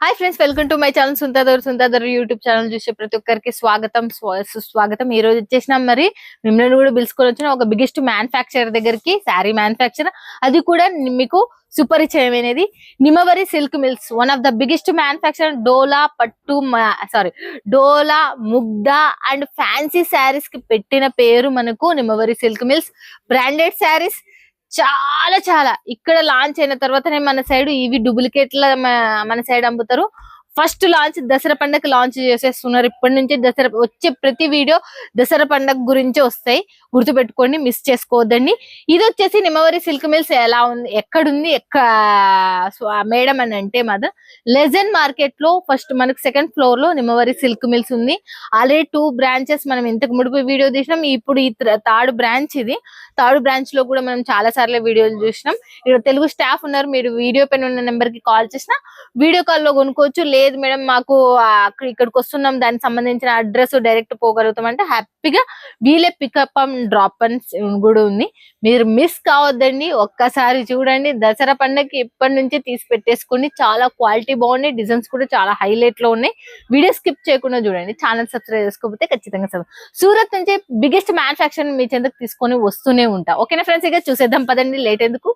Hi friends welcome to my channel సుంతాదర్ సుంతాదర్ YouTube channel చూసే ప్రతి ఒక్కరికి స్వాగతం సుస్వాగతం. ఈ రోజు వచ్చేసినాం మరి మిమ్మల్ని కూడా పిలుచుకొని వచ్చిన ఒక బిగ్గెస్ట్ మ్యానుఫ్యాక్చరర్ దగ్గరికి శారీ మ్యానుఫ్యాక్చర్ అది కూడా మీకు సుపరిచయం సుపరిచయమైనది Nimavari silk mills one of the biggest manufacture డోలా పట్టు సారీ డోలా ముగ్దా అండ్ ఫ్యాన్సీ శారీస్కి పెట్టిన పేరు మనకు Nimavari silk mills branded saris చాలా చాలా. ఇక్కడ లాంచ్ అయిన తర్వాతనే మన సైడ్ ఇవి డూప్లికేట్ల మన సైడ్ అమ్ముతారు. ఫస్ట్ లాంచ్ దసరా పండగ లాంచ్ చేసేస్తున్నారు. ఇప్పటి నుంచి దసరా వచ్చే ప్రతి వీడియో దసరా పండగ గురించి వస్తాయి. గుర్తుపెట్టుకోండి మిస్ చేసుకోవద్దండి. ఇది వచ్చేసి నిమ్మవరి సిల్క్ మిల్స్ ఎలా ఉంది ఎక్కడుంది ఎక్క మేడం అని అంటే మాత్రం లెజన్ మార్కెట్లో ఫస్ట్ మనకు సెకండ్ ఫ్లోర్లో నిమ్మవరి సిల్క్ మిల్స్ ఉంది. ఆల్రెడీ టూ బ్రాంచెస్ మనం ఇంతకు ముడుపు వీడియో తీసినాం. ఇప్పుడు ఈ థర్డ్ బ్రాంచ్ ఇది. థర్డ్ బ్రాంచ్లో కూడా మనం చాలా సార్లు వీడియోలు చూసినాం. ఇక్కడ తెలుగు స్టాఫ్ ఉన్నారు. మీరు వీడియో పైన ఉన్న నెంబర్కి కాల్ చేసినా వీడియో కాల్లో కొనుక్కోవచ్చు. లేదు మేడం మాకు అక్కడ ఇక్కడికి వస్తున్నాం దానికి సంబంధించిన అడ్రస్ డైరెక్ట్ పోగలుగుతాం అంటే హ్యాపీగా వీలే పికప్ అండ్ డ్రాప్ అండ్ కూడా ఉంది. మీరు మిస్ కావద్దండి ఒక్కసారి చూడండి. దసరా పండగకి ఇప్పటి నుంచి తీసి పెట్టేసుకోండి. చాలా క్వాలిటీ బాగున్నాయి డిజైన్స్ కూడా చాలా హైలైట్లో ఉన్నాయి. వీడియో స్కిప్ చేయకుండా చూడండి ఛానల్ సబ్స్క్రైబ్ చేసుకోకపోతే ఖచ్చితంగా సూరత్ నుంచి బిగ్గెస్ట్ మ్యానుఫాక్చర్ మీ చెందుకు తీసుకొని వస్తూనే ఉంటా. ఓకేనా ఫ్రెండ్స్ ఇక చూసేద్దాం పదండి లేట్ ఎందుకు?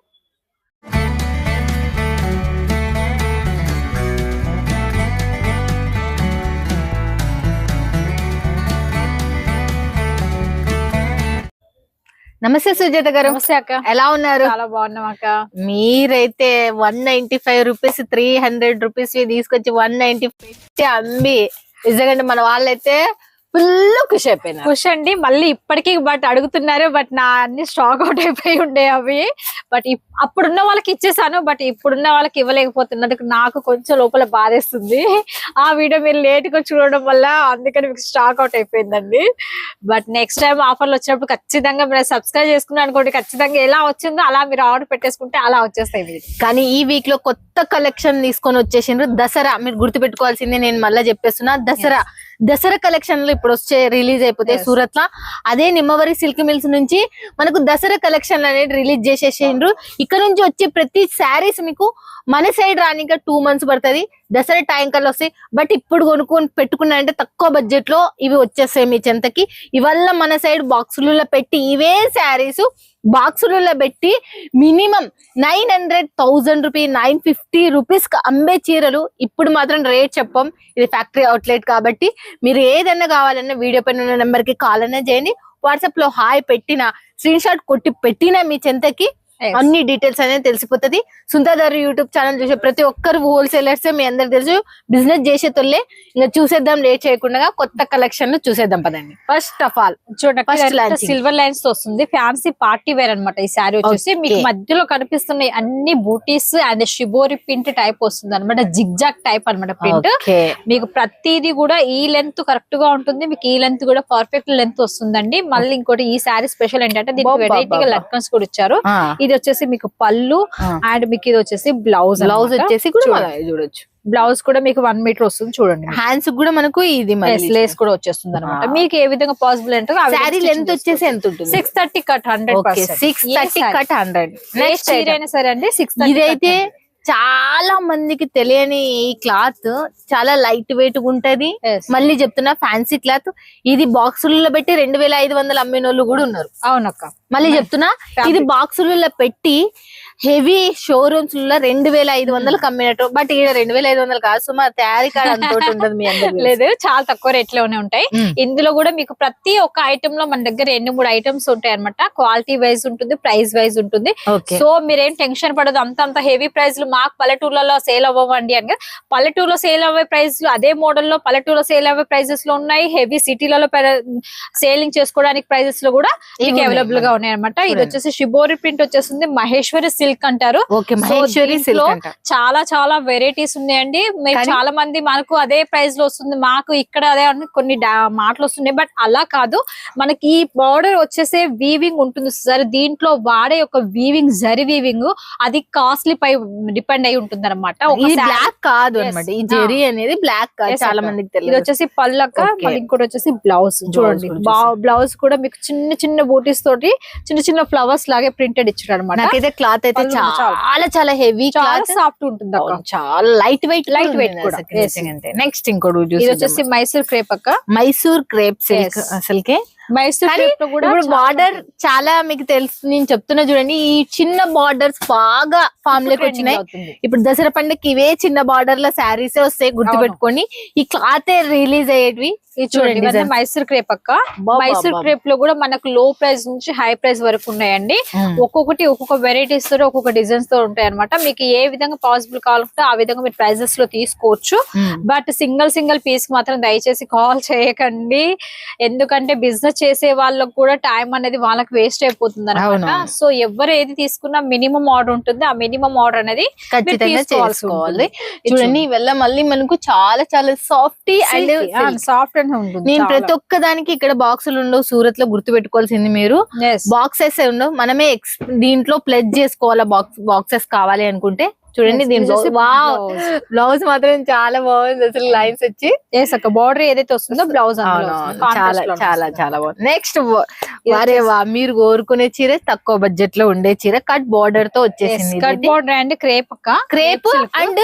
నమస్తే సుజాత గారు. నమస్తే అక్క. ఎలా ఉన్నారు? చాలా బాగున్నాం అక్క. మీరైతే one ninety five rupees three hundred rupees తీసుకొచ్చి వన్ నైన్టీ ఫైవ్ అమ్మి. నిజంగా మన వాళ్ళైతే ఫుల్ ఖుషి అయిపోయినారు ఖుష్ అండి. మళ్ళీ ఇప్పటికీ బట్ అడుగుతున్నారు బట్ నా అన్ని స్టాక్ అవుట్ అయిపోయి ఉండే అవి. బట్ అప్పుడున్న వాళ్ళకి ఇచ్చేసాను బట్ ఇప్పుడున్న వాళ్ళకి ఇవ్వలేకపోతున్నందుకు నాకు కొంచెం లోపల బాధేస్తుంది. ఆ వీడియో మీరు లేట్గా చూడడం వల్ల అందుకని మీకు స్టాక్ అవుట్ అయిపోయిందండి. బట్ నెక్స్ట్ టైం ఆఫర్లు వచ్చినప్పుడు ఖచ్చితంగా మీరు సబ్స్క్రైబ్ చేసుకున్నాను అనుకోండి ఖచ్చితంగా ఎలా వచ్చిందో అలా మీరు ఆర్డర్ పెట్టేసుకుంటే అలా వచ్చేస్తాయి కానీ ఈ వీక్లో కొత్త కలెక్షన్ తీసుకొని వచ్చేసిండ్రు. దసరా మీరు గుర్తు పెట్టుకోవాల్సింది నేను మళ్ళీ చెప్పేస్తున్నా. దసరా దసరా కలెక్షన్లో ఇప్పుడు వచ్చే రిలీజ్ అయిపోతే. సూరత్లో అదే నిమ్మవరి సిల్క్ మిల్స్ నుంచి మనకు దసరా కలెక్షన్ అనేది రిలీజ్ చేసేసిండ్రు. ఇక్కడ నుంచి వచ్చే ప్రతి శారీస్ మీకు మన సైడ్ రానిక టూ మంత్స్ పడుతుంది. దసరా టైం వస్తాయి. బట్ ఇప్పుడు కొనుక్కొని పెట్టుకున్నా అంటే తక్కువ బడ్జెట్లో ఇవి వచ్చేస్తాయి మీ చెంతకి. ఇవల్ల మన సైడ్ బాక్సులలో పెట్టి ఇవే శారీస్ బాక్సులలో పెట్టి minimum nine hundred thousand rupee nine fifty రూపీస్కి అమ్మే చీరలు ఇప్పుడు మాత్రం రేట్ చెప్పం. ఇది ఫ్యాక్టరీ అవుట్లెట్ కాబట్టి మీరు ఏదైనా కావాలన్నా వీడియో పైన ఉన్న నెంబర్కి కాల్ అన్నా చేయండి. వాట్సాప్లో హాయ్ పెట్టిన స్క్రీన్ షాట్ కొట్టి పెట్టిన మీ చెంతకి అన్ని డీటెయిల్స్ అనేది తెలిసిపోతుంది. సుందర్ యూట్యూబ్ ఛానల్ చూసే ప్రతి ఒక్కరు హోల్సేలర్స్ మీ అందరు తెలుసు. బిజినెస్ చేసేతోళ్ళే ఇంకా చూసేద్దాం లేట్ చేయకుండా కొత్త కలెక్షన్ చూసేద్దాం పదండి. ఫస్ట్ ఆఫ్ ఆల్ చూడండి. సిల్వర్ లైన్స్ వస్తుంది ఫ్యాన్సీ పార్టీ వేర్ అన్నమాట ఈ శారీ వచ్చేసి. మీకు మధ్యలో కనిపిస్తున్న అన్ని బూటీస్ అండ్ షిబోరి ప్రింట్ టైప్ వస్తుంది అనమాట జిగ్జాక్ టైప్ అన్నమాట ప్రింట్ మీకు ప్రతిదీ కూడా ఈ లెంత్ కరెక్ట్గా ఉంటుంది మీకు ఈ లెంత్ కూడా పర్ఫెక్ట్ లెంత్ వస్తుందండి. మళ్ళీ ఇంకోటి ఈ శారీ స్పెషల్ ఏంటంటే దీనికి వెరైటీగా బాబా. లట్కన్స్ కూడా ఇచ్చారు. ఇది వచ్చేసి మీకు పళ్ళు. అండ్ మీకు ఇది వచ్చేసి బ్లౌజ్ బ్లౌజ్ వచ్చేసి కూడా చూడొచ్చు. బ్లౌజ్ కూడా మీకు వన్ మీటర్ వస్తుంది చూడండి. హ్యాండ్స్ కూడా మనకు ఇది లేస్ కూడా వచ్చేస్తుంది అనమాట. మీకు ఏ విధంగా పాసిబుల్ అంటే శారీ లెంత్ వచ్చేసి ఎంత ఉంటుంది? Six thirty cut hundred six thirty cut hundred next అయినా సరే అండి సిక్స్ ఇదైతే చాలా మందికి తెలియని ఈ క్లాత్ చాలా లైట్ వెయిట్గా ఉంటది. మళ్ళీ చెప్తున్నా ఫ్యాన్సీ క్లాత్. ఇది బాక్సులలో పెట్టి రెండు వేల ఐదు వందలు అమ్మిన వాళ్ళు కూడా ఉన్నారు. అవునక్క. మళ్ళీ చెప్తున్నా. ఇది బాక్సులలో పెట్టి హెవీ షోరూమ్స్లో రెండు వేల ఐదు వందలకు అమ్మినట్టు బట్ ఈడ రెండు వేల ఐదు వందలు కాదు. సుమా తయారీ కాడ ఉంటుంది మీ అందరికి లేదు చాలా తక్కువ రేట్లోనే ఉంటాయి. మ్మ్. ఇందులో కూడా మీకు ప్రతి ఒక్క ఐటమ్లో మన దగ్గర ఎన్ని మూడు ఐటమ్స్ ఉంటాయి అనమాట క్వాలిటీ వైజ్ ఉంటుంది ప్రైస్ వైజ్ ఉంటుంది. సో మీరేం టెన్షన్ పడదు అంత అంత హెవీ ప్రైస్లు మాకు పల్లెటూర్లలో సేల్ అవ్వండి అని కాదు. పల్లెటూరులో సేల్ అవ్వే ప్రైస్లు అదే మోడల్లో పల్లెటూరులో సేల్ అవ్వే ప్రైజెస్లో ఉన్నాయి. హెవీ సిటీలలో సేలింగ్ చేసుకోవడానికి ప్రైజెస్లో కూడా మీకు అవైలబుల్గా ఉన్నాయి అనమాట ఇది. వచ్చేసి షిబోరి ప్రింట్ వచ్చేసింది. మహేశ్వరి సిల్క్ అంటారు. చాలా చాలా వెరైటీస్ ఉన్నాయండి. మీరు చాలా మంది మనకు అదే ప్రైస్లో వస్తుంది. మాకు ఇక్కడ అదే కొన్ని మాటలు వస్తున్నాయి. బట్ అలా కాదు. మనకి ఈ బార్డర్ వచ్చేసే వీవింగ్ ఉంటుంది సార్. దీంట్లో వాడే ఒక వీవింగ్ జరి వీవింగ్ అది కాస్ట్లీ పై డిపెండ్ అయి ఉంటుంది అనమాట ఇది బ్లాక్ కాదు Yes. అన్నమాట. ఈ జెరీ అనేది బ్లాక్ కాదు. చాలా. మందికి ఇది తెలియదు. వచ్చేసి పళ్ళక్క. మళ్ళీ ఇంకోటి వచ్చేసి బ్లౌజ్ చూడండి. బ్లౌజ్ కూడా మీకు చిన్న చిన్న బూటీస్ తోటి చిన్న చిన్న ఫ్లవర్స్ లాగే ప్రింటెడ్ ఇచ్చాడు అనమాట నాకైతే క్లాత్ అయితే చాలు. చాలా హెవీ చాలా సాఫ్ట్ ఉంటుంది చాలా లైట్ వెయిట్ weight కూడా. Yes. నెక్స్ట్ ఇంకోటి ఇది చూసి వచ్చేసి మైసూర్ క్రేప్ అక్క. Mysore crepe silk. అసలుకే మైసూర్ కూడా ఇప్పుడు బార్డర్ చాలా మీకు తెలుసు నేను చెప్తున్నా చూడండి ఈ చిన్న బార్డర్స్ బాగా ఫామ్లోకి వచ్చినాయి. ఇప్పుడు దసరా పండుగకి ఇవే చిన్న బార్డర్లో శారీస్ వస్తాయి గుర్తు పెట్టుకొని ఈ క్లాత్ రిలీజ్ అయ్యేటివి. ఇది చూడండి. మైసూర్ క్రేప్ అక్క. మైసూర్. క్రేప్లో కూడా మనకు లో ప్రైస్ నుంచి హై ప్రైస్ వరకు ఉన్నాయండి. ఒక్కొక్కటి ఒక్కొక్క వెరైటీస్తో ఒక్కొక్క డిజైన్స్తో ఉంటాయి అనమాట మీకు ఏ విధంగా పాసిబుల్ కావాలంటే ఆ విధంగా మీరు ప్రైజెస్లో తీసుకోవచ్చు. బట్ సింగిల్ సింగిల్ పీస్ మాత్రం దయచేసి కాల్ చేయకండి. ఎందుకంటే బిజినెస్ చేసే వాళ్ళకు కూడా టైం అనేది వాళ్ళకి వేస్ట్ అయిపోతుంది అనమాట. సో ఎవరు ఏది తీసుకున్నా మినిమం ఆర్డర్ ఉంటుంది. ఆ మినిమం ఆర్డర్ అనేది ఖచ్చితంగా చేసుకోవాలి. చూడండి ఇవల్ల మళ్ళీ మనకు చాలా చాలా సాఫ్ట్ అండ్ సాఫ్ట్ అండ్ ఉంటుంది. నేను ప్రతి ఒక్క దానికి ఇక్కడ బాక్సులు ఉండవు సూరత్లో గుర్తు పెట్టుకోవాల్సింది మీరు బాక్సెస్ ఉండవు. మనమే దీంట్లో ప్లెజ్ చేసుకోవాలా బాక్స్ బాక్సెస్ కావాలి అనుకుంటే? చూడండి దీని బ్లౌజ్ మాత్రం చాలా బాగుంది. అసలు లైన్స్ వచ్చి. అక్క బార్డర్ ఏదైతే వస్తుందో బ్లౌజ్. చాలా చాలా చాలా బాగుంది. నెక్స్ట్ వారే వా మీరు కోరుకునే చీర తక్కువ బడ్జెట్లో ఉండే చీర కట్ బార్డర్తో వచ్చేసింది కట్ బార్డర్ అండ్ క్రేప్ అక్క. Crepe and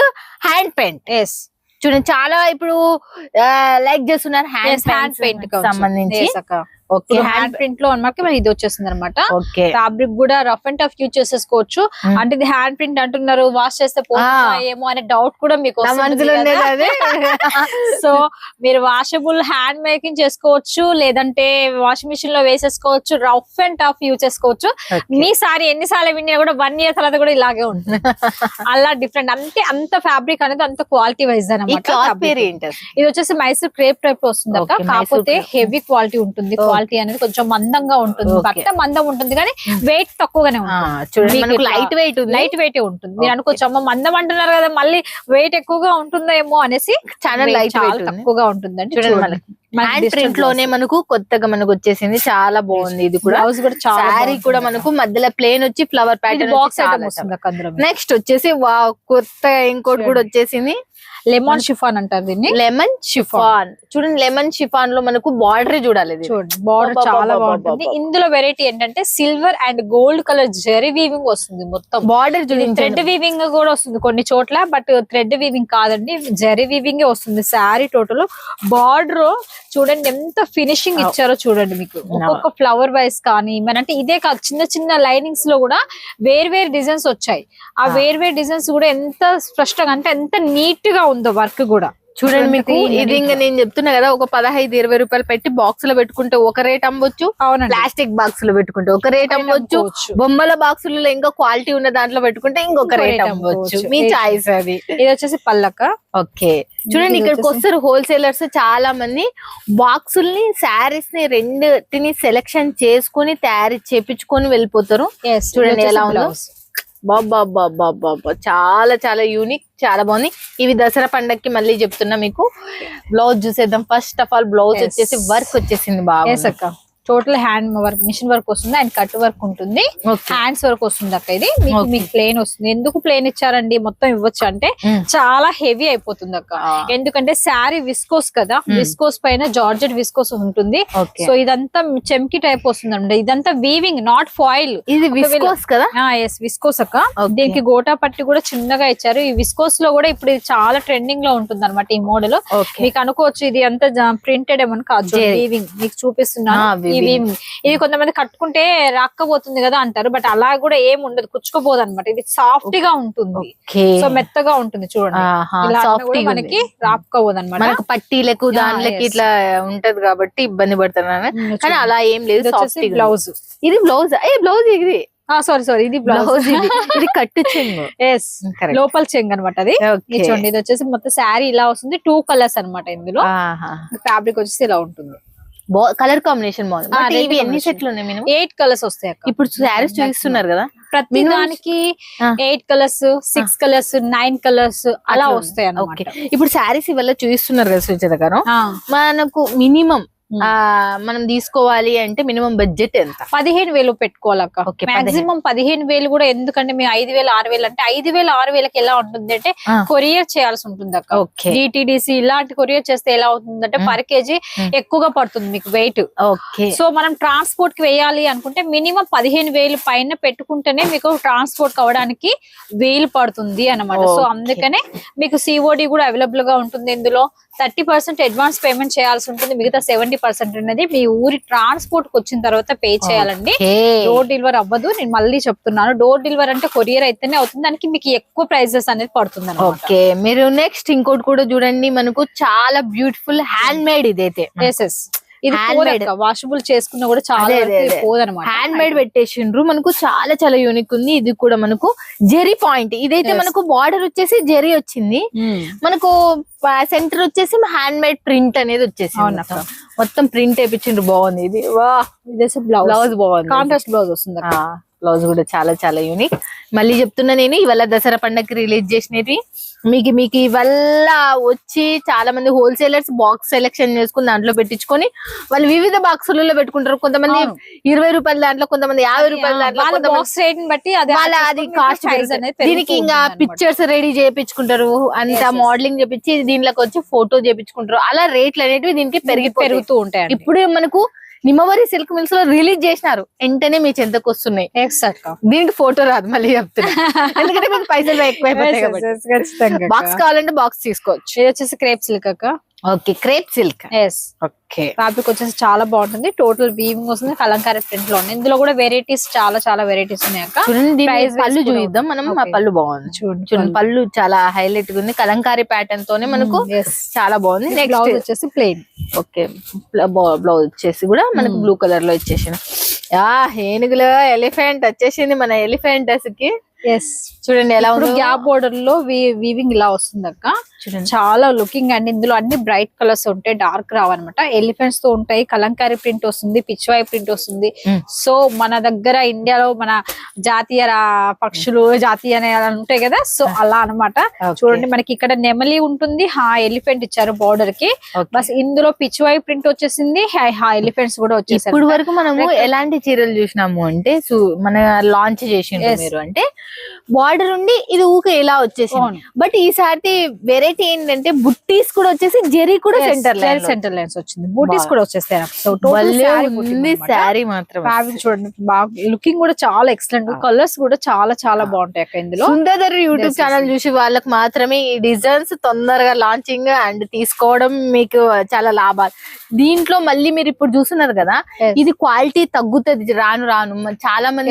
hand paint yes చూడండి చాలా ఇప్పుడు లైక్ చేస్తున్నారు హ్యాండ్ హ్యాండ్ పెయింట్ సంబంధించి. ఓకే. హ్యాండ్ ప్రింట్లో అనమాట ఇది వచ్చేస్తుంది అనమాట ఫ్యాబ్రిక్ కూడా రఫ్ అండ్ టఫ్ యూజ్ చేసేసుకోవచ్చు. Hmm. అంటే ఇది హ్యాండ్ ప్రింట్ అంటున్నారు వాష్ చేస్తే ఏమో అనే డౌట్ కూడా మీకు సో మీరు వాషబుల్ హ్యాండ్ మేకింగ్ చేసుకోవచ్చు లేదంటే వాషింగ్ మిషన్లో వేసేసుకోవచ్చు రఫ్ అండ్ టఫ్ యూజ్ చేసుకోవచ్చు. మీ సారీ ఎన్నిసార్లు విన్నా కూడా వన్ ఇయర్ తర్వాత కూడా ఇలాగే ఉంటుంది. అలా డిఫరెంట్ అంతే అంత ఫ్యాబ్రిక్ అనేది అంత క్వాలిటీ వైజ్ అనమాట? ఇది వచ్చేసి మైసూర్ క్రేప్ టైప్ వస్తుంది కాకపోతే. హెవీ క్వాలిటీ ఉంటుంది. క్వాలిటీ అనేది కొంచెం మందంగా ఉంటుంది. బట్ట మందం ఉంటుంది కానీ వెయిట్ తక్కువగానే ఆ, ఉంటుంది. లైట్ వెయిట్ లైట్ వెయిట్ ఉంటుంది. మీరు. అనుకోవచ్చు అమ్మ మందం అంటున్నారు కదా మళ్ళీ వెయిట్ ఎక్కువగా ఉంటుందేమో అనేసి చాలా లైట్ తక్కువగా ఉంటుందండి. చూడండి మనకి. హ్యాండ్ ప్రింట్లోనే మనకు కొత్తగా మనకు వచ్చేసింది. చాలా బాగుంది ఇది కూడా. బ్లౌజ్ కూడా శారీ కూడా మనకు మధ్యలో ప్లేన్ వచ్చి ఫ్లవర్ ప్యాటర్న్ బాక్స్ నెక్స్ట్ వచ్చేసి వా కొత్త ఇంకోటి కూడా వచ్చేసింది. లెమన్ షిఫాన్ అంటారు దీన్ని. Lemon chiffon. చూడండి లెమన్ షిఫాన్లో మనకు బార్డర్ చూడాలి. చూడండి బార్డర్. చాలా బాగుంటుంది. ఇందులో వెరైటీ ఏంటంటే silver and gold colour zari weaving వస్తుంది మొత్తం. బార్డర్ థ్రెడ్ చూడండి. వీవింగ్ కూడా వస్తుంది కొన్ని చోట్ల బట్ థ్రెడ్ వీవింగ్ కాదండి. జరీ వీవింగ్ వస్తుంది శారీ టోటల్ బార్డర్ చూడండి ఎంత ఫినిషింగ్. ఇచ్చారో చూడండి మీకు. ఒక్కొక్క ఫ్లవర్ వైస్ కానీ మన అంటే ఇదే కాదు చిన్న చిన్న లైనింగ్స్లో కూడా వేరు వేరు డిజైన్స్ వచ్చాయి. ఆ ఆ. వేరు వేరు డిజైన్స్ కూడా ఎంత స్పష్టంగా అంటే ఎంత నీట్ గా ఉందో వర్క్ కూడా. చూడండి మీకు ఇది ఇంకా నేను చెప్తున్నా కదా ఒక పదహైదు ఇరవై రూపాయలు పెట్టి బాక్స్లో పెట్టుకుంటే ఒక రేట్ అమ్మొచ్చు. ప్లాస్టిక్ బాక్స్లో పెట్టుకుంటే ఒక రేట్ అమ్మొచ్చు. బొమ్మల బాక్సులలో ఇంకా క్వాలిటీ ఉన్న దాంట్లో పెట్టుకుంటే ఇంకొక ఇంకో రేట్ అమ్ముకోవచ్చు. మీ. చాయిస్ అది. ఇది వచ్చేసి పల్లక. ఓకే. చూడండి ఇక్కడికి వస్తారు హోల్సేలర్స్ చాలా మంది. బాక్సుల్ని శారీస్ని రెండిటిని సెలెక్షన్ చేసుకొని తయారు చేపించుకొని వెళ్ళిపోతారు. చూడండి ఎలా ఉందో. బాబా చాలా చాలా యూనిక్ చాలా బాగుంది. ఇవి దసరా పండక్కి మళ్ళీ చెప్తున్నా మీకు. బ్లౌజ్ చూసేద్దాం. First of all blouse. వచ్చేసి వర్క్ వచ్చేసింది బాగా అక్క. Total hand work machine work వస్తుంది అండ్ కట్ వర్క్ ఉంటుంది. హ్యాండ్స్ వర్క్ వస్తుంది అక్క ఇది. మీకు ప్లేన్ వస్తుంది. ఎందుకు ప్లేన్ ఇచ్చారండి? మొత్తం ఇవ్వచ్చు అంటే Mm. చాలా హెవీ అయిపోతుంది అక్క. ఎందుకంటే శారీ విస్కోస్ కదా. విస్కోస్ పైన జార్జెట్ విస్కోస్ ఉంటుంది. సో ఇదంతా చెమ్కి టైప్ వస్తుంది అండి. ఇదంతా వీవింగ్ నాట్ ఫాయిల్ ఇది విస్కోస్ కదా? ఎస్ విస్కోస్ అక్క. దీనికి గోటా పట్టి కూడా చిన్నగా ఇచ్చారు. ఈ విస్కోస్లో కూడా ఇప్పుడు ఇది చాలా ట్రెండింగ్లో ఉంటుంది అనమాట ఈ మోడల్ మీకు అనుకోవచ్చు ఇది అంత ప్రింటెడ్ ఏమని కాదు. వీవింగ్ మీకు చూపిస్తున్నాను. Weaving. ఇది కొంతమంది కట్టుకుంటే రాక్కపోతుంది కదా అంటారు బట్ అలా కూడా ఏం ఉండదు కుచ్చుకోపోదు అనమాట ఇది సాఫ్ట్గా ఉంటుంది. సో మెత్తగా ఉంటుంది చూడండి. మనకి రాక్కపోదు అనమాట పట్టీలకు దానిలకి. ఇట్లా ఉంటది కాబట్టి ఇబ్బంది పడుతున్నాను. కానీ అలా ఏం లేదు బ్లౌజ్. ఇది బ్లౌజ్ ఏ బ్లౌజ్ ఇది. సారీ సారీ ఇది బ్లౌజ్. ఇది. కట్టు చెంగు. ఎస్. లోపల చెంగ్ అనమాట అది చూడండి ఇది వచ్చేసి మొత్తం శారీ ఇలా వస్తుంది టూ కలర్స్ అన్నమాట ఇందులో. ఫ్యాబ్రిక్ వచ్చేసి ఇలా ఉంటుంది. కలర్ కాంబినేషన్ బాగుంది. ఇవి ఎన్ని. సెట్లు ఉన్నాయి మినిమం? ఎయిట్ కలర్స్ వస్తాయి ఇప్పుడు శారీస్ చూపిస్తున్నారు కదా. ప్రతి దానికి. Eight colours six colours nine colours అలా వస్తాయి ఓకే. ఇప్పుడు శారీస్ ఇవల్ల చూపిస్తున్నారు కదా సుచేత గారు. మనకు మినిమం. ఆ మనం తీసుకోవాలి అంటే మినిమం బడ్జెట్ ఎంత? పదిహేను వేలు పెట్టుకోవాలక్క. మాక్సిమం పదిహేను వేలు కూడా ఎందుకంటే మేము ఐదు వేలు ఆరు వేలు అంటే ఐదు వేలు ఆరు వేలకి ఎలా ఉంటుంది అంటే. కొరియర్ చేయాల్సి ఉంటుంది అక్క ఓకే డిటిడిసి ఇలాంటి కొరియర్ చేస్తే ఎలా అవుతుందంటే Hmm. Per KG. ఎక్కువగా పడుతుంది మీకు వెయిట్. ఓకే. సో మనం ట్రాన్స్పోర్ట్కి వేయాలి అనుకుంటే మినిమం పదిహేను వేలు పైన పెట్టుకుంటేనే మీకు ట్రాన్స్పోర్ట్ కావడానికి వేలు పడుతుంది అన్నమాట. సో. అందుకనే మీకు సిఓడి కూడా అవైలబుల్గా ఉంటుంది ఇందులో. థర్టీ పర్సెంట్ అడ్వాన్స్ పేమెంట్ చేయాల్సి ఉంటుంది. మిగతా సెవెంటీ పర్సెంట్ అనేది మీ ఊరి ట్రాన్స్పోర్ట్కి వచ్చిన తర్వాత పే చేయాలండి. డోర్ డెలివరీ అవ్వదు. నేను మళ్ళీ చెప్తున్నాను. డోర్ డెలివరీ అంటే కొరియర్ అయితేనే అవుతుంది. దానికి మీకు ఎక్కువ ప్రైజెస్ అనేది పడుతుంది ఓకే. మీరు నెక్స్ట్ ఇంకోటి కూడా చూడండి. మనకు చాలా బ్యూటిఫుల్ హ్యాండ్ మేడ్ ఇదైతే ఎస్ ఇది. వాషబుల్ చేసుకున్నా కూడా చాలా. పోదనమాట హ్యాండ్ మేడ్ పెట్టేసిండ్రు. మనకు చాలా చాలా యూనిక్ ఉంది. ఇది కూడా మనకు జెరీ పాయింట్. ఇదైతే. మనకు బార్డర్ వచ్చేసి జెరీ వచ్చింది. మనకు సెంటర్ వచ్చేసి హ్యాండ్ మేడ్ ప్రింట్ అనేది వచ్చేసి. మొత్తం ప్రింట్ వేపించిండ్రు బాగుంది. ఇది వా ఇదేసి బ్లౌజ్ బ్లౌజ్ బాగుంది. కాంట్రాస్ట్ బ్లౌజ్ వస్తుంది. బ్లౌజ్ కూడా చాలా చాలా యూనిక్ మళ్ళీ చెప్తున్నా నేను ఇవాళ దసరా పండగకి రిలీజ్ చేసినవి. మీకు మీకు ఇవల్ల వచ్చి చాలా మంది హోల్సేలర్స్ బాక్స్ సెలెక్షన్ చేసుకుని దాంట్లో పెట్టించుకొని వాళ్ళు వివిధ బాక్సులలో పెట్టుకుంటారు. కొంతమంది. ఇరవై రూపాయల దాంట్లో కొంతమంది యాభై రూపాయల దాంట్లో బట్టి అది వాళ్ళ అది కాస్ట్ దీనికి ఇంకా పిక్చర్స్ రెడీ చేయించుకుంటారు. అంత. మోడలింగ్ చేపించి దీంట్లోకి వచ్చి ఫోటో చేయించుకుంటారు. అలా రేట్లు అనేటివి దీనికి పెరిగి పెరుగుతూ ఉంటాయి ఇప్పుడు మనకు నిమ్మవరి సిల్క్ మిల్స్లో రిలీజ్ చేసినారు. వెంటనే మీ చెంతకు వస్తున్నాయి. దీనికి ఫోటో రాదు మళ్ళీ చెప్తున్నా. ఎందుకంటే మీకు పైసలు కాబట్టి. బాక్స్ కావాలంటే బాక్స్ తీసుకోవచ్చు. ఇది వచ్చేసి క్రేప్ సిల్క్ అక్క. Okay crepe silk. Yes okay. Fabric వచ్చేసి చాలా బాగుంటుంది. టోటల్ వీవింగ్ వస్తుంది కలంకారీ ప్రింట్లో ఉంది ఇందులో కూడా వెరైటీస్ చాలా చాలా వెరైటీస్ ఉన్నాయి చూడండి పళ్ళు చూద్దాం మనం మా Okay. పళ్ళు బాగుంది. చూడండి చూడండి పళ్ళు చాలా హైలైట్గా ఉంది. కలంకారీ ప్యాటర్న్ తోనే మనకు చాలా బాగుంది. బ్లౌజ్ వచ్చేసి ప్లెయిన్ ఓకే బ్లౌజ్ వచ్చేసి కూడా మనకు Hmm. బ్లూ కలర్లో ఇచ్చేసిన. ఆ ఏనుగులో ఎలిఫెంట్ వచ్చేసింది మన ఎలిఫెంట్కి. ఎస్ చూడండి ఎలా ఉందో. గ్యాప్ బోర్డర్లో వీవింగ్ ఇలా వస్తుంది అక్క. చూడండి. చాలా లుకింగ్ అండ్. ఇందులో అన్ని బ్రైట్ కలర్స్ ఉంటాయి. డార్క్ రావన్నమాట. ఎలిఫెంట్స్తో ఉంటాయి. కలంకారీ ప్రింట్ వస్తుంది. పిచ్వాయి ప్రింట్ వస్తుంది. సో మన దగ్గర ఇండియాలో మన జాతీయ పక్షులు జాతీయ అలా ఉంటాయి కదా. సో అలా అన్నమాట. Okay. చూడండి మనకి ఇక్కడ నెమలి ఉంటుంది. హా ఎలిఫెంట్ ఇచ్చారు బార్డర్కి. బస్ ఇందులో పిచ్వాయి ప్రింట్ వచ్చేసింది. హా- హా ఎలిఫెంట్స్ కూడా వచ్చేసారు. ఇప్పుడు వరకు మనము. ఎలాంటి చీరలు చూసినాము అంటే సు- మన లాంచ్. మీరు అంటే బార్డర్ ఉండి ఇది ఊకే ఇలా వచ్చేసింది. అవును. బట్ ఈసారి వెరైటీ ఏంటంటే బుట్టీస్ కూడా వచ్చేసి జెరీ కూడా సెంటర్ సెంటర్ లైన్స్ వచ్చింది. బూటీస్ బా- కూడా వచ్చేస్తాయి సో ఉంది శారీ మాత్రం చూడండి బాగా లుకింగ్ కూడా చాలా ఎక్సలెంట్ కలర్స్ కూడా చాలా చాలా బాగుంటాయి అక్క ఇందులో. Sundar YouTube channel. చూసి వాళ్ళకి మాత్రమే ఈ డిజైన్స్ తొందరగా లాంచింగ్ అండ్ తీసుకోవడం మీకు చాలా లాభాలు. దీంట్లో మళ్ళీ మీరు ఇప్పుడు చూస్తున్నారు కదా. ఇది క్వాలిటీ తగ్గుతుంది రాను రాను. చాలా మంది.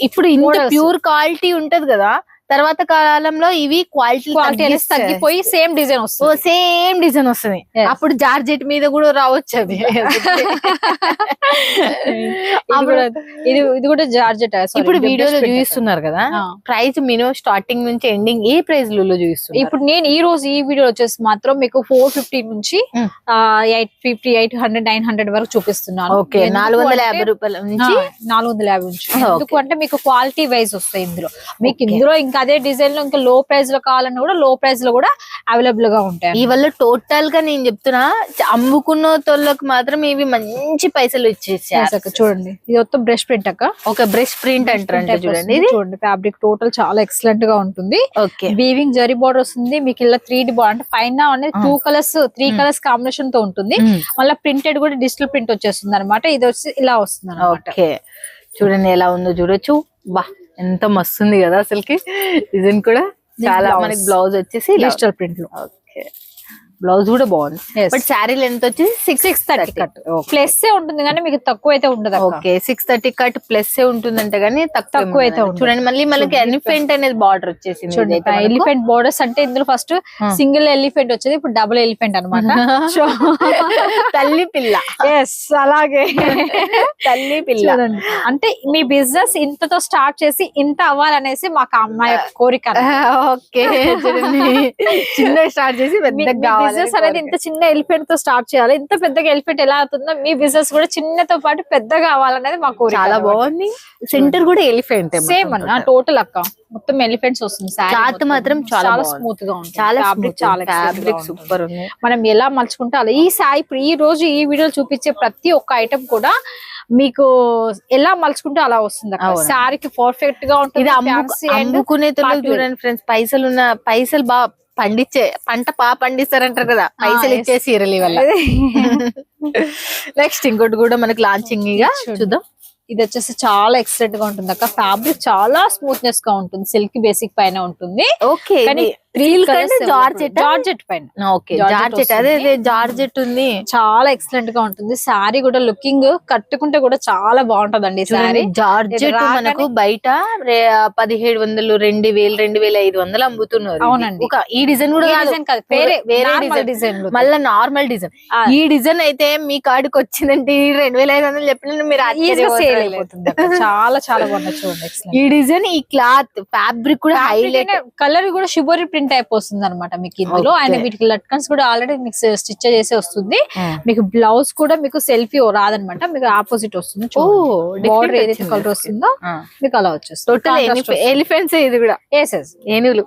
ఇప్పుడు ఇంత. ప్యూర్ క్వాలిటీ ఉంటది కదా తర్వాత కాలంలో ఇవి క్వాలిటీ క్వాలిటీ తగ్గిపోయి సేమ్ డిజైన్ వస్తుంది. సేమ్ డిజైన్ వస్తుంది. అప్పుడు జార్జెట్ మీద కూడా రావచ్చు అది. ఇది ఇది కూడా జార్జెట్ ఇప్పుడు వీడియోలో చూపిస్తున్నారు కదా ప్రైస్ మినిమం స్టార్టింగ్ నుంచి ఎండింగ్ ఏ ప్రైస్లో చూపిస్తున్నారు? ఇప్పుడు నేను ఈ రోజు ఈ వీడియో వచ్చేసి మాత్రం మీకు ఫోర్ ఫిఫ్టీ నుంచి. Eight fifty eight hundred nine hundred వరకు చూపిస్తున్నాను. ఓకే నాలుగు వందల యాభై రూపాయల నుంచి? నాలుగు వందల యాభై నుంచి. ఎందుకు అంటే మీకు క్వాలిటీ వైజ్ వస్తాయి ఇందులో. మీకు. ఇందులో ఇంకా అదే డిజైన్లో ఇంకా లో ప్రైస్లో కావాలన్నా కూడా లో ప్రైస్లో కూడా అవైలబుల్గా ఉంటాయి. ఈ వల్ల టోటల్గా నేను చెప్తున్నా అమ్ముకున్న తోళ్ళకి మాత్రం ఇవి మంచి పైసలు అక్క చూడండి. ఇది మొత్తం బ్రష్ ప్రింట్ అక్క. ఒక బ్రష్ ప్రింట్ అంటారంట చూడండి. ఇది చూడండి. ఫ్యాబ్రిక్ టోటల్ చాలా ఎక్సలెంట్గా ఉంటుంది. ఓకే. వీవింగ్ జరీ బోర్డర్ వస్తుంది. మీకు ఇలా త్రీ డి బోర్డర్ అంటే పైన అనేది టూ కలర్స్ త్రీ. కలర్స్ కాంబినేషన్తో ఉంటుంది. మళ్ళీ ప్రింటెడ్ కూడా డిజిటల్ ప్రింట్ వచ్చేస్తుంది అనమాట ఇది వచ్చి ఇలా వస్తుంది ఓకే. చూడండి ఎలా ఉందో చూడొచ్చు. బా. ఎంత మస్తుంది కదా అసలుకి. డిజైన్ కూడా చాలా. మనకి బ్లౌజ్ వచ్చేసి డిజిటల్ ప్రింట్లో. ఓకే బ్లౌజ్ కూడా బాగుంది బట్ శారీ లెంత్ వచ్చేసి six six thirty cut plus ఏ ఉంటుంది కానీ మీకు తక్కువ అయితే ఉండదు. Okay six thirty cut plus ఏ ఉంటుందంటే కానీ తక్కువ అయితే. చూడండి మళ్ళీ మనకి. ఎలిఫెంట్ అనేది బార్డర్ వచ్చేసింది. ఎలిఫెంట్ బోర్డర్స్ అంటే ఇందులో ఫస్ట్. సింగిల్ ఎలిఫెంట్ వచ్చేది ఇప్పుడు డబుల్ ఎలిఫెంట్ అనమాట తల్లి పిల్ల ఎస్ అలాగే తల్లి పిల్ల అంటే మీ బిజినెస్ ఇంతతో స్టార్ట్ చేసి ఇంత అవ్వాలనేసి మాకు అమ్మాయి కోరిక. ఓకే చిన్న స్టార్ట్ చేసి పెద్దగా బిజినెస్ అనేది ఇంత చిన్న ఎలిఫెంట్తో స్టార్ట్ చేయాలి. ఇంత పెద్దగా ఎలిఫెంట్ ఎలా అవుతుందో మీ బిజినెస్ కూడా చిన్నతో పాటు పెద్దగా కావాలనేది మా కోరిక చాలా బాగుంది. సెంటర్ కూడా ఎలిఫెంట్ సేమ్ అన్న టోటల్ అక్క. మొత్తం ఎలిఫెంట్స్ వస్తుంది మొత్తం. మాత్రం చాలా. స్మూత్గా ఉంటుంది. చాలా ఫ్యాబ్రిక్ చాలా ఫ్యాబ్రిక్ సూపర్ ఉంది. మనం ఎలా మలుచుకుంటే అలా. ఈ సాయి ఈ రోజు ఈ వీడియోలో చూపించే ప్రతి ఒక్క ఐటమ్ కూడా మీకు ఎలా మలుచుకుంటే అలా వస్తుంది. శారీకి పర్ఫెక్ట్గా ఉంటుంది. చూడండి ఫ్రెండ్స్ పైసలు ఉన్న పైసలు బాగా పండించే పంట బాగా పండిస్తారంటారు కదా పైసలు. ఇచ్చే సీరియల్ వల్ల. నెక్స్ట్ ఇంకోటి కూడా మనకి లాంచింగ్ చూడండి. చూద్దాం. ఇది వచ్చేసి చాలా ఎక్సలెంట్గా ఉంటుంది అక్క ఫ్యాబ్రిక్ చాలా స్మూత్నెస్గా ఉంటుంది. సిల్క్ బేసిక్ పైన ఉంటుంది. ఓకే కానీ జార్జెట్ జార్జెట్ పైన ఓకే. Georgette జార్జెట్ అదే జార్జెట్ ఉంది. చాలా ఎక్సలెంట్గా ఉంటుంది. శారీ కూడా లుకింగ్ కట్టుకుంటే కూడా చాలా బాగుంటదండి శారీ జార్జెట్ మనకు బయట పదిహేడు వందలు రెండు వేలు రెండు వేల ఐదు వందలు అమ్ముతున్నారు. అవునండి. ఈ డిజైన్ కూడా కాదు. డిజైన్ వేరే వేరే మళ్ళా నార్మల్ డిజైన్. ఈ డిజైన్ అయితే మీ కాడికి వచ్చిందంటే రెండు వేల ఐదు వందలు చెప్పిన మీరు సేల్. అయిపోతుంది. చాలా చాలా బాగుంది చూడండి. ఈ డిజైన్ ఈ క్లాత్ ఫ్యాబ్రిక్ కూడా హైలైట్ కలర్ కూడా ప్రింట్ టైప్ వస్తుంది అనమాట మీకు ఇందులో. అండ్ వీటికి లట్కన్స్ కూడా ఆల్రెడీ మీకు స్టిచ్ చేసి వస్తుంది. మీకు బ్లౌజ్ కూడా మీకు సెల్ఫీ రాదనమాట మీకు ఆపోజిట్ వస్తుంది బార్డర్ ఏదైతే కలర్ వస్తుందో మీకు అలా వచ్చేస్తుంది. ఎలిఫెంట్స్ ఇది కూడా. ఏనుగులు.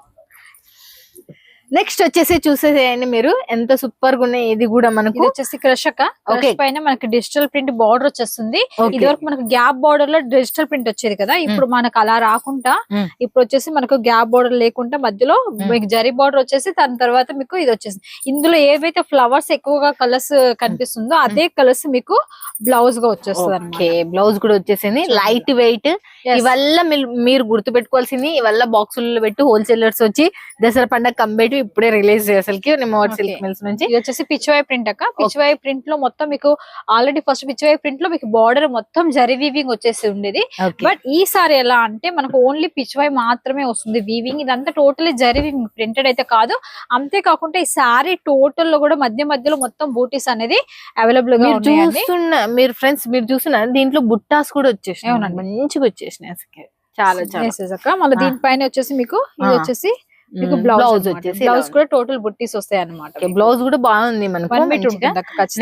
నెక్స్ట్ వచ్చేసి చూసేసేయండి మీరు. ఎంత సూపర్గా ఉన్నాయి ఇది కూడా మనకు. ఇది వచ్చేసి క్రష్ అక్క Okay. క్రష్ పైన మనకి డిజిటల్ ప్రింట్ బార్డర్ వచ్చేస్తుంది. ఇది వరకు మనకు గ్యాప్ బార్డర్లో డిజిటల్ ప్రింట్ వచ్చేది కదా. ఇప్పుడు మనకు అలా రాకుండా Mm. ఇప్పుడు వచ్చేసి మనకు గ్యాప్ బార్డర్ లేకుండా మధ్యలో మీకు జరీ బార్డర్ వచ్చేసి దాని తర్వాత మీకు ఇది వచ్చేసి ఇందులో ఏవైతే ఫ్లవర్స్ ఎక్కువగా కలర్స్ కనిపిస్తుందో అదే కలర్స్ మీకు బ్లౌజ్గా వచ్చేస్తుంది బ్లౌజ్ కూడా వచ్చేసింది. లైట్ వెయిట్ ఇవల్ల మీరు- మీరు గుర్తు పెట్టుకోవాల్సింది ఇవల్ల బాక్సులలో పెట్టి హోల్సేలర్స్ వచ్చి దసరా పండగ కంబేటి ఇప్పుడే రిలీజ్ అసలుకి Okay. సిల్క్ మిల్స్ నుంచి. ఇది వచ్చేసి పిచ్చివాయి ప్రింట్ అక్క. పిచ్చివాయి ప్రింట్లో మొత్తం మీకు ఆల్రెడీ ఫస్ట్ పిచ్చివాయి ప్రింట్లో మీకు బార్డర్ మొత్తం జరీ వీవింగ్ వచ్చేసి ఉండేది. బట్ ఈసారి ఎలా అంటే మనకు ఓన్లీ పిచ్చివాయి మాత్రమే వస్తుంది వీవింగ్. ఇదంతా టోటలీ జరీ వీవింగ్ ప్రింటెడ్ అయితే కాదు. అంతేకాకుండా ఈ సారీ టోటల్లో కూడా మధ్య మధ్యలో మొత్తం బూటీస్ అనేది అవైలబుల్గా చూస్తున్న మీరు ఫ్రెండ్స్ మీరు చూస్తున్నారు దీంట్లో బుట్టాస్ కూడా వచ్చేసినాయి. అవునండి. మంచిగా వచ్చేసినాయి అసలు చాలా చాలా. మళ్ళీ. దీనిపైన వచ్చేసి మీకు ఇది. వచ్చేసి మీకు. బ్లౌజ్ వచ్చేసి బ్లౌజ్ కూడా టోటల్ బుట్టీస్ వస్తాయి అనమాట బ్లౌజ్ కూడా బాగుంది మనకు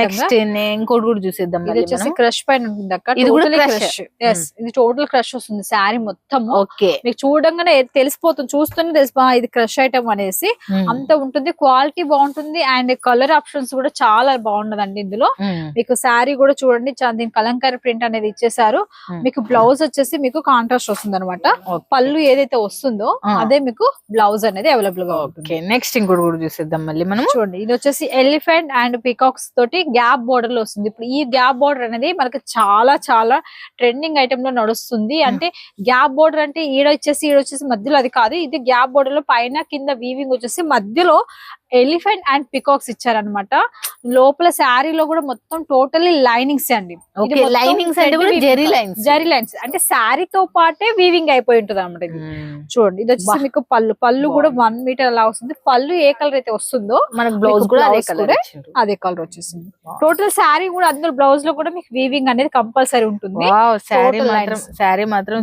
నెక్స్ట్ ఇంకోటి కూడా చూసేద్దాం వచ్చేసి. క్రష్ పైన ఉంటుంది అక్క ఇది కూడా crush. Yes, ఇది టోటల్ క్రష్ వస్తుంది శారీ మొత్తం ఓకే మీకు చూడంగానే తెలిసిపోతుంది చూస్తూనే తెలిసి "ఆ, ఇది క్రష్ ఐటమ్ అనేసి. అంత ఉంటుంది క్వాలిటీ బాగుంటుంది అండ్ కలర్ ఆప్షన్స్ కూడా చాలా బాగున్నదండి ఇందులో. మీకు శారీ కూడా చూడండి దీని కలంకారీ ప్రింట్ అనేది ఇచ్చేసారు. మీకు బ్లౌజ్ వచ్చేసి మీకు కాంట్రాస్ట్ వస్తుంది అనమాట. పళ్ళు ఏదైతే వస్తుందో. అదే మీకు బ్లౌజ్ అనేది అవైలబుల్గా ఓకే నెక్స్ట్ ఇంకోటి కూడా చూసేద్దాం మళ్ళీ మనం చూడండి ఇది వచ్చేసి ఎలిఫెంట్ అండ్ పికాక్స్ తోటి గ్యాప్ బోర్డర్లో వస్తుంది. ఇప్పుడు ఈ గ్యాప్ బోర్డర్ అనేది మనకి చాలా చాలా ట్రెండింగ్ ఐటమ్లో నడుస్తుంది. అంటే గ్యాప్ బోర్డర్ అంటే ఈడ వచ్చేసి ఈడ వచ్చేసి మధ్యలో అది కాదు. ఇది గ్యాప్ బోర్డర్లో పైన కింద వీవింగ్ వచ్చేసి మధ్యలో ఎలిఫెంట్ అండ్ పికాక్స్ ఇచ్చారనమాట లోపల శారీలో కూడా మొత్తం టోటల్లీ లైనింగ్స్ అండి. Linings zari. Lines. Zari lines. అంటే శారీతో పాటే వీవింగ్ అయిపోయి ఉంటుంది అనమాట ఇది చూడండి ఇది వచ్చేసి. మీకు పళ్ళు. పళ్ళు కూడా వన్ మీటర్ అలా వస్తుంది. పళ్ళు ఏ కలర్ అయితే వస్తుందో మనకు బ్లౌజ్ కూడా అదే కలర్ అదే కలర్ వచ్చేసింది. టోటల్ శారీ కూడా అందులో బ్లౌజ్లో కూడా మీకు వీవింగ్ అనేది కంపల్సరీ ఉంటుంది. శారీ మాత్రం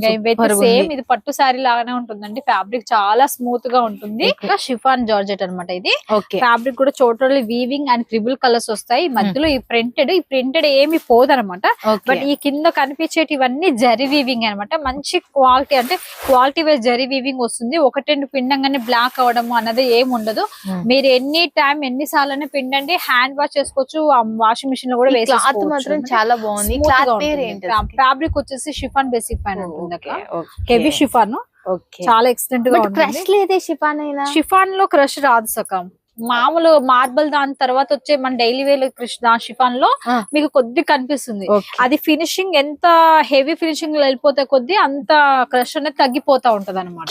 సేమ్ ఇది పట్టు శారీ లాగానే ఉంటుందండి. ఫ్యాబ్రిక్ చాలా స్మూత్గా ఉంటుంది. ఇంకా షిఫాన్ జార్జెట్ అన్నమాట ఇది. ఫ్యాబ్రిక్ కూడా totally weaving and triple colours వస్తాయి. మధ్యలో ఈ ప్రింటెడ్ ఈ ప్రింటెడ్ ఏమి పోదనమాట. బట్ ఈ కింద కనిపించేటివన్నీ జరీ వీవింగ్ అన్నమాట మంచి క్వాలిటీ అంటే క్వాలిటీ వైజ్ జరీ వీవింగ్ వస్తుంది. ఒకటి రెండు పిండంగానే బ్లాక్ అవడం అన్నది ఏం ఉండదు. Hmm. మీరు ఎన్ని టైం ఎన్ని సార్లు పిండండి హ్యాండ్ వాష్ చేసుకోవచ్చు వాషింగ్ మిషన్లో కూడా క్లాత్ మాత్రం చాలా బాగుంది. ఫ్యాబ్రిక్ వచ్చేసి షిఫాన్ బేసిక్ పైన హెవీ షిఫాన్. ఓకే చాలా ఎక్సలెంట్గా క్రష్ లేదే షిఫాన్ షిఫాన్లో క్రష్ రాదు సకం మామూలు మార్బల్ దాని తర్వాత వచ్చే మన డైలీ వేర్ దాని షిఫాన్లో. మీకు కొద్ది కనిపిస్తుంది. అది ఫినిషింగ్ ఎంత హెవీ ఫినిషింగ్లో వెళ్ళిపోతే కొద్ది అంత క్రష్ అనేది తగ్గిపోతా ఉంటది అనమాట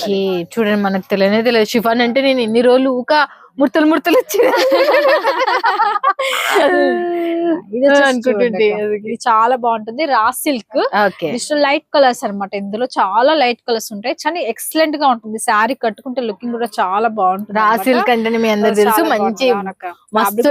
చూడండి మనకు తెలియనే తెలియదు. షిఫాన్ అంటే నేను ఇన్ని రోజులు ఊక ముడతలు ముడతలు వచ్చి ఇది వచ్చేసి అనుకుంటుంటే చూడండి అక్క. ఇది చాలా బాగుంటుంది. Raw silk. లైట్ కలర్స్ అన్నమాట. ఇందులో చాలా లైట్ కలర్స్ ఉంటాయి. చాలా ఎక్సలెంట్గా ఉంటుంది. శారీ కట్టుకుంటే లుకింగ్ కూడా చాలా బాగుంటుంది రా. సిల్క్ అంటే మీ అందరు తెలుసు. మంచి. మస్తు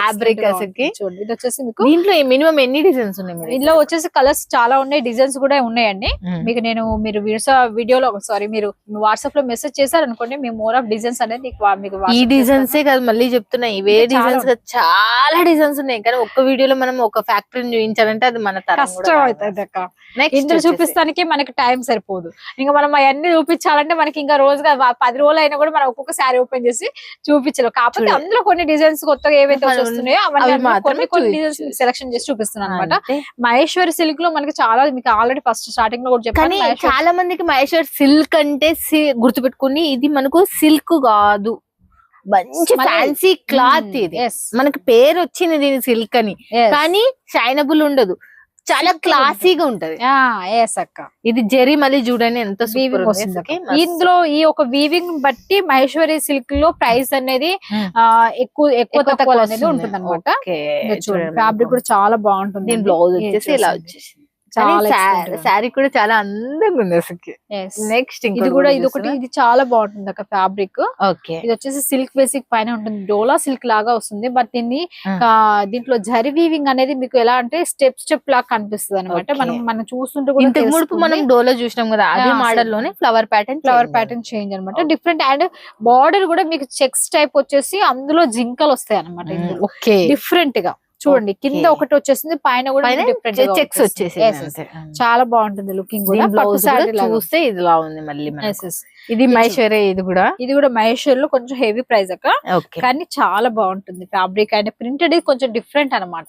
అసలుకి. చూడండి ఇది వచ్చేసి మీకు దీంట్లో మినిమం ఎన్ని డిజైన్స్ ఉన్నాయి ఇందులో వచ్చేసి కలర్స్ చాలా ఉన్నాయి. డిజైన్స్ కూడా ఉన్నాయండి. మీకు నేను మీరు వీడియో వీడియోలో సారీ మీరు వాట్సాప్లో మెసేజ్ చేశారు అనుకోండి మేము మోర్ ఆఫ్ డిజైన్స్ అనేది మీకు డిజైన్స్ కాదు మళ్ళీ చెప్తున్నా ఇవే డిజైన్స్ చాలా డిజైన్స్ ఉన్నాయి. కానీ ఒక్క వీడియోలో మనం ఒక ఫ్యాక్టరీని చూపించాలంటే అది మన కష్టం అవుతుంది అక్క. ఇందులో చూపిస్తానికి మనకి టైం సరిపోదు. ఇంకా మనం అవన్నీ చూపించాలంటే మనకి ఇంకా రోజుగా పది రోజులు అయినా కూడా మనం ఒక్కొక్క శారీ ఓపెన్ చేసి చూపించలేం. కాకపోతే. అందులో కొన్ని డిజైన్స్ కొత్తగా ఏవైతే వస్తున్నాయో అవన్నీ కొన్ని కొన్ని. డిజైన్స్ సెలెక్షన్ చేసి చూపిస్తున్నాను అనమాట మహేశ్వరి సిల్క్లో మనకి చాలా మీకు ఆల్రెడీ ఫస్ట్ స్టార్టింగ్లో కూడా చెప్పాను చాలా మందికి మహేశ్వర్ సిల్క్ అంటే గుర్తుపెట్టుకుని ఇది మనకు సిల్క్ కాదు. మంచి ఫ్యాన్సీ క్లాత్ ఇది. మనకి పేరు వచ్చింది దీని సిల్క్ అని. కానీ షైనబుల్ ఉండదు. చాలా క్లాసీగా ఉంటది. అక్క. ఇది జెరీ మళ్ళీ చూడండి ఎంత. ఇందులో ఈ ఒక వీవింగ్ బట్టి మహేశ్వరి సిల్క్లో ప్రైస్ అనేది Hmm. ఎక్కువ ఎక్కువ తక్కువ అనేది ఉంటుంది అనమాట ఫ్యాబ్రిక్ కూడా చాలా బాగుంటుంది. బ్లౌజ్ వచ్చేసి ఇలా వచ్చేసి చాలా శారీ కూడా చాలా అందంగా ఉంది అసలు. నెక్స్ట్ ఇది కూడా ఇది ఒకటి ఇది చాలా బాగుంటుంది అక్క ఫ్యాబ్రిక్ ఓకే. ఇది వచ్చేసి సిల్క్ బేసిక్ పైన ఉంటుంది. డోలా సిల్క్ లాగా వస్తుంది. బట్ దీన్ని దీంట్లో జరి వీవింగ్ అనేది మీకు ఎలా అంటే స్టెప్ స్టెప్ లాగా కనిపిస్తుంది అనమాట. మనం మనం చూస్తుంటే ఇంతకు ముడుపు మనం డోలో చూసినాం కదా అదే మోడల్. లోనే flower pattern flower pattern change అనమాట డిఫరెంట్ అండ్ బార్డర్ కూడా మీకు చెక్స్ టైప్ వచ్చేసి అందులో జింకలు వస్తాయి అనమాట డిఫరెంట్గా. చూడండి కింద. ఒకటి వచ్చేసింది పైన కూడా చెక్స్ వచ్చేసి చాలా బాగుంటుంది లుకింగ్ కూడా. పట్టు. చూస్తే ఇదిలా ఉంది మళ్ళీ. ఇది మహేశ్వరే ఇది కూడా? ఇది కూడా మహేశ్వర్లో కొంచెం హెవీ ప్రైస్ అక్క. కానీ చాలా బాగుంటుంది. ఫ్యాబ్రిక్ అండ్ ప్రింటెడ్ కొంచెం డిఫరెంట్ అన్నమాట.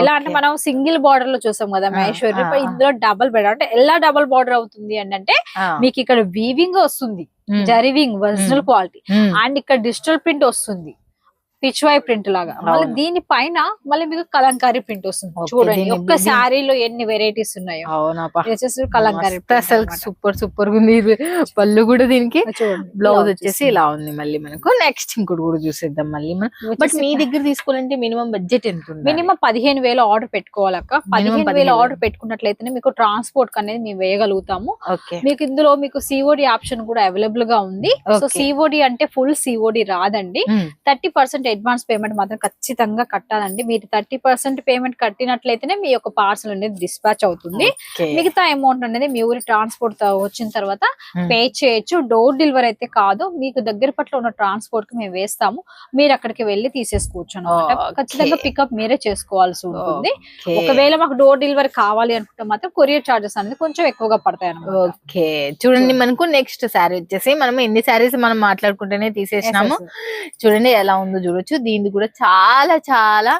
ఎలా అంటే మనం సింగిల్ బార్డర్లో చూసాం కదా మహేశ్వరి. ఇందులో డబల్ బెడ్ అంటే ఎలా డబల్ బార్డర్ అవుతుంది అంటే మీకు ఇక్కడ వీవింగ్ వస్తుంది. జరివింగ్ ఒరిజినల్ క్వాలిటీ అండ్ ఇక్కడ డిజిటల్ ప్రింట్ వస్తుంది. పిచ్ వై ప్రింట్ లాగా. మళ్ళీ. దీని పైన మళ్ళీ మీకు కలంకారీ ప్రింట్ వస్తుంది. చూడండి ఒక్క శారీలో ఎన్ని వెరైటీస్ ఉన్నాయో. కలంకారీ అసలు సూపర్ సూపర్ ఉంది పళ్ళు కూడా దీనికి. బ్లౌజ్ వచ్చేసి ఇలా ఉంది మళ్ళీ మనకు. నెక్స్ట్ ఇంకోటి కూడా చూసేద్దాం మళ్ళీ మనం. బట్ మీ దగ్గర తీసుకోవాలంటే మినిమం బడ్జెట్ ఎంత ఉంది మినిమం పదిహేను వేలు ఆర్డర్ పెట్టుకోవాలక్క పదిహేను వేలు 15,000. ఆర్డర్ పెట్టుకున్నట్లయితేనే మీకు ట్రాన్స్పోర్ట్ అనేది మేము వేయగలుగుతాము. మీకు ఇందులో మీకు సిఓడి ఆప్షన్ కూడా అవైలబుల్గా ఉంది. సో. సిఓడి అంటే ఫుల్ సిఓడి రాదండి. థర్టీ పర్సెంట్ అడ్వాన్స్ పేమెంట్ మాత్రం ఖచ్చితంగా కట్టాలండి. మీరు థర్టీ పర్సెంట్ పేమెంట్ కట్టినట్లయితేనే మీ యొక్క పార్సల్ అనేది డిస్పాచ్ అవుతుంది. మిగతా అమౌంట్ అనేది మీ ఊరి ట్రాన్స్పోర్ట్ వచ్చిన తర్వాత. పే చేయొచ్చు. డోర్ డెలివరీ అయితే కాదు. మీకు దగ్గర పట్ల ఉన్న ట్రాన్స్పోర్ట్కి మేము వేస్తాము. మీరు అక్కడికి వెళ్ళి తీసేసుకోవచ్చు అనమాట. ఖచ్చితంగా పికప్ మీరే చేసుకోవాల్సి ఉంటుంది. ఒకవేళ మాకు డోర్ డెలివరీ కావాలి అనుకుంటే మాత్రం కొరియర్ చార్జెస్ అనేది కొంచెం ఎక్కువగా పడతాయి అనమాట ఓకే. చూడండి మనకు నెక్స్ట్ శారీ వచ్చేసి మనం ఎన్ని శారీస్ మనం మాట్లాడుకుంటేనే తీసేసినాము. చూడండి ఎలా ఉందో చూడొచ్చు దీనికి కూడా చాలా చాలా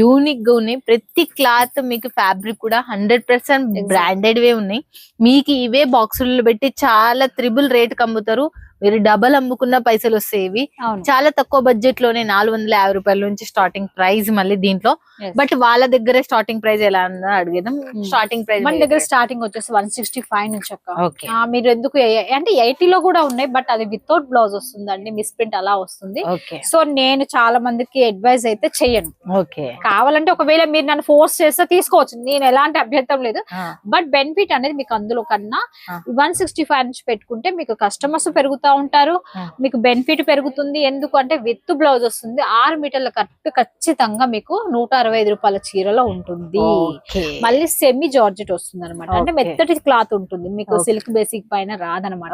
యూనిక్గా ఉన్నాయి. ప్రతి క్లాత్ మీకు ఫ్యాబ్రిక్ కూడా హండ్రెడ్ పర్సెంట్. బ్రాండెడ్ వే ఉన్నాయి. మీకు ఇవే బాక్సుల్లో పెట్టి చాలా త్రిబుల్ రేట్ అమ్ముతారు మీరు డబల్ అమ్ముకున్న పైసలు వస్తాయి చాలా తక్కువ బడ్జెట్లోనే నాలుగు వందల యాభై రూపాయల నుంచి స్టార్టింగ్ ప్రైస్ మళ్ళీ దీంట్లో. బట్ వాళ్ళ దగ్గర స్టార్టింగ్ ప్రైస్ ఎలా ఉందో అడిగేద్దాం. Hmm. స్టార్టింగ్ ప్రైస్ మన దగ్గర స్టార్టింగ్ వచ్చేసి వన్ సిక్స్టీ ఫైవ్ నుంచి అక్క. మీరు ఎందుకు అంటే ఎయిటీ లో కూడా ఉన్నాయి బట్ అది వితౌట్ బ్లౌజ్ వస్తుందండి మిస్ ప్రింట్ అలా వస్తుంది. సో నేను చాలా మందికి అడ్వైజ్ అయితే చెయ్యను. ఓకే కావాలంటే ఒకవేళ మీరు నన్ను ఫోర్స్ చేస్తే తీసుకోవచ్చు. నేను ఎలాంటి అభ్యంతరం లేదు. బట్ బెనిఫిట్ అనేది మీకు అందులో కన్నా. వన్ సిక్స్టీ ఫైవ్ నుంచి పెట్టుకుంటే మీకు కస్టమర్స్ పెరుగుతా ఉంటారు. ఆ. మీకు బెనిఫిట్ పెరుగుతుంది. ఎందుకు అంటే విత్ బ్లౌజ్ వస్తుంది. ఆరు మీటర్ల కరెక్ట్ ఖచ్చితంగా మీకు నూట అరవై ఐదు రూపాయల చీరలో ఉంటుంది. మళ్ళీ సెమీ జార్జెట్ వస్తుంది అనమాట అంటే. మెత్తటి క్లాత్ ఉంటుంది. మీకు. సిల్క్ బేసిక్ పైన రాదనమాట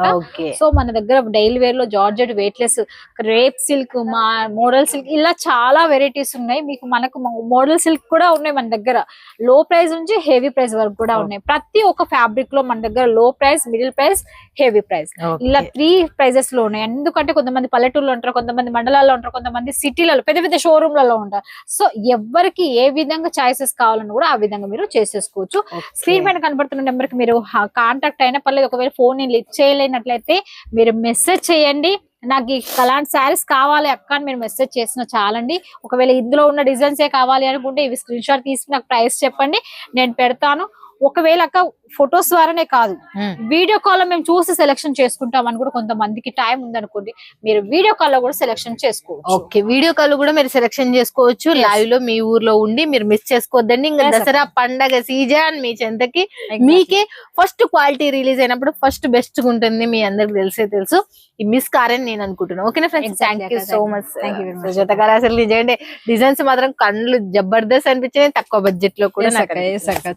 సో మన దగ్గర డైలీ వేర్లో జార్జెట్ వెయిట్లెస్ రేప్ సిల్క్ మా మోడల్ సిల్క్ ఇలా చాలా వెరైటీస్ ఉన్నాయి. మీకు మనకు మోడల్ సిల్క్ కూడా ఉన్నాయి మన దగ్గర. లో ప్రైస్ నుంచి హెవీ ప్రైస్ వరకు కూడా. ఉన్నాయి. ప్రతి ఒక్క ఫ్యాబ్రిక్లో మన దగ్గర low price middle price heavy price. ఇలా త్రీ ప్రైజెస్లో ఉన్నాయి. ఎందుకంటే కొంతమంది పల్లెటూరులో ఉంటారు కొంతమంది మండలాల్లో ఉంటారు కొంతమంది సిటీలలో పెద్ద పెద్ద షోరూమ్లలో ఉంటారు. సో ఎవరికి ఏ విధంగా చాయిసెస్ కావాలని కూడా ఆ విధంగా మీరు చేసేసుకోవచ్చు. స్క్రీన్ పైన కనబడుతున్న నెంబర్కి మీరు కాంటాక్ట్ అయిన పర్లేదు. ఒకవేళ ఫోన్ లిఫ్ట్ చేయలేనట్లయితే మీరు మెసేజ్ చేయండి. నాకు ఈ అలాంటి శారీస్ కావాలి అక్క అని మీరు మెసేజ్ చేసిన చాలండి. ఒకవేళ ఇందులో ఉన్న డిజైన్స్ ఏ కావాలి అనుకుంటే ఇవి స్క్రీన్ షాట్ తీసి నాకు ప్రైస్ చెప్పండి. నేను పెడతాను. ఒకవేళ అక్క ఫొటోస్ ద్వారానే కాదు వీడియో కాల్లో మేము చూసి సెలెక్షన్ చేసుకుంటాం అని కూడా కొంతమందికి టైం ఉందనుకోండి మీరు వీడియో కాల్లో కూడా సెలెక్షన్ చేసుకోవచ్చు ఓకే వీడియో కాల్ కూడా మీరు సెలెక్షన్ చేసుకోవచ్చు. లైవ్లో మీ ఊర్లో ఉండి మీరు మిస్ చేసుకోవద్దండి ఇంకా దసరా పండగ సీజన్ మీ చెంతకి. మీకే ఫస్ట్ క్వాలిటీ రిలీజ్ అయినప్పుడు ఫస్ట్ బెస్ట్గా ఉంటుంది మీ అందరికి తెలిసే తెలుసు ఈ మిస్ కారని నేను అనుకుంటున్నాను ఓకేనా friends thank you. So. Much Thank you very much. Sujatha garu అసలు నిజంగా డిజైన్స్ మాత్రం కళ్ళు జబర్దస్త్ అనిపించినాయి తక్కువ బడ్జెట్లో కూడా.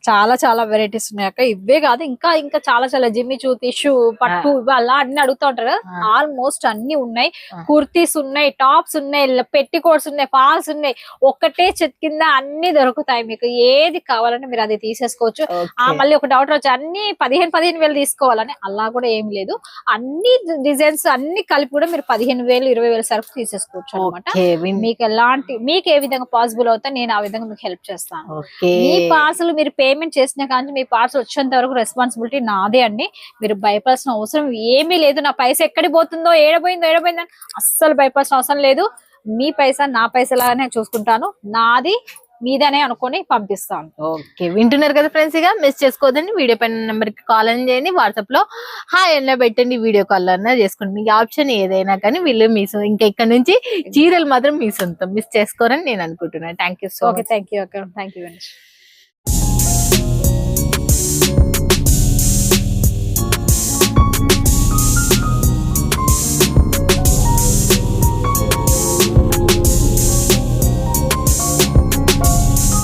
చాలా చాలా వెరైటీస్ ఉన్నాయి అక్క. ఇవే కాదు ఇంకా ఇంకా చాలా చాలా జిమ్మి చూ టిష్యూ పట్టు అలా అన్ని అడుగుతా ఉంటారు. ఆల్మోస్ట్ అన్ని ఉన్నాయి. కుర్తీస్ ఉన్నాయి టాప్స్ ఉన్నాయి పెట్టి కోట్స్ ఉన్నాయి ఫాల్స్ ఉన్నాయి. ఒక్కటే చెట్ కింద అన్ని దొరుకుతాయి మీకు. ఏది కావాలంటే మీరు అది తీసేసుకోవచ్చు. ఆ. మళ్ళీ ఒక డౌట్ వచ్చి అన్ని పదిహేను పదిహేను వేలు తీసుకోవాలని అలా కూడా ఏం లేదు. అన్ని డిజైన్స్ అన్ని కలిపి కూడా మీరు పదిహేను వేలు ఇరవై వేల సరుకు తీసేసుకోవచ్చు అనమాట మీకు ఎలాంటి మీకు ఏ విధంగా పాసిబుల్ అవుతా నేను ఆ విధంగా మీకు హెల్ప్ చేస్తాను. మీ పార్సల్ మీరు పేమెంట్ చేసిన కానీ మీ పార్సల్ వచ్చేంత వరకు రెస్పాన్సిబిలిటీ నాదే అండి. మీరు భయపడాల్సిన అవసరం ఏమీ లేదు. నా పైసా ఎక్కడికి పోతుందో ఏడపోయిందో అని అస్సలు భయపడాల్సిన అవసరం లేదు. మీ పైసా నా పైసా లాగానే చూసుకుంటాను. నాది మీదనే అనుకొని పంపిస్తాను. ఓకే. వింటున్నారు కదా ఫ్రెండ్స్ ఇక మిస్ చేసుకోవద్దండి వీడియో పైన నెంబర్కి కాల్ అని చేయండి. వాట్సాప్లో హాయ్ అన్న పెట్టండి. వీడియో కాల్ అన్న చేసుకోండి. మీకు ఆప్షన్ ఏదైనా కానీ వీళ్ళు మీ ఇంకా ఇక్కడ నుంచి చీరలు మాత్రం మీ సొంతం. మిస్ చేసుకోరని నేను అనుకుంటున్నాను. Thank you so okay thank you thank you